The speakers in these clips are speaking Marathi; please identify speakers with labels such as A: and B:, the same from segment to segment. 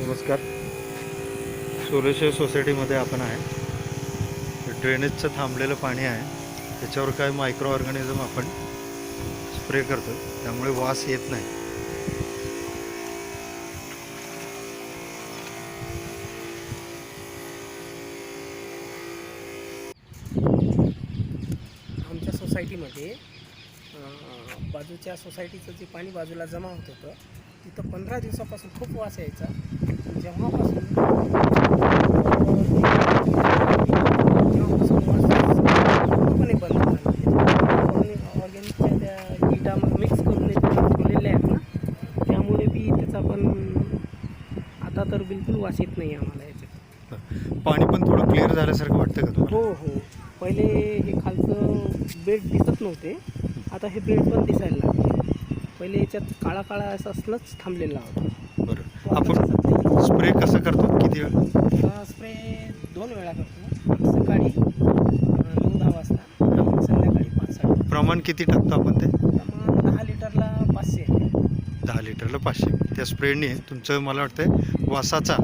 A: नमस्कार. सोलेश्वर सोसायटीमध्ये आपण आहे. ड्रेनेजचं थांबलेलं पाणी आहे. त्याच्यावर काय मायक्रो ऑर्गॅनिझम आपण स्प्रे करतो त्यामुळे वास येत नाही.
B: आमच्या सोसायटीमध्ये बाजूच्या सोसायटीचं जे पाणी बाजूला जमा होत होतं तिथं पंधरा दिवसापासून खूप वास यायचा. जेव्हापासून तेव्हापासून वास पूर्णपणे बंद झाला ऑर्गॅनिकच्या त्या मिक्स करून आहेत ना त्यामुळे बी त्याचा पण आता तर बिलकुल वास येत नाही आम्हाला याच्यात.
A: पाणी पण थोडं क्लिअर झाल्यासारखं वाटतं का
B: हो हो. पहिले हे खालचं बेड दिसत नव्हते. आता हे बेड पण दिसायला लागले. पहिले याच्यात काळा काळा असं असलंच थांबलेला होता.
A: बरं. आपण स्प्रे कसं करतो? किती वेळ?
B: स्प्रे दोन वेळा करतो. सकाळी नऊ दहा वाजता संध्याकाळी पाच साडे
A: प्रमाण किती टाकतो आपण ते?
B: प्रमाण दहा लिटरला पाचशे.
A: दहा लिटरला पाचशे. त्या स्प्रेने तुमचं मला वाटतं वासाचा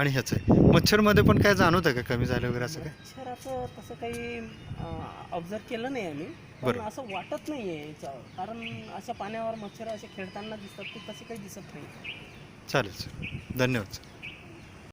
A: आणि ह्याचं आहे. मच्छरमध्ये पण काय जाणवतं का? कमी झालं वगैरे असं काय?
B: मच्छराचं तसं काही ऑब्झर्व केलं नाही आम्ही. पण
A: बरं.
B: असं वाटत नाही आहे याच्यावर कारण अशा पाण्यावर मच्छर असे खेळताना दिसतात ते तसे काही दिसत नाही.
A: चालेल सर धन्यवाद सर.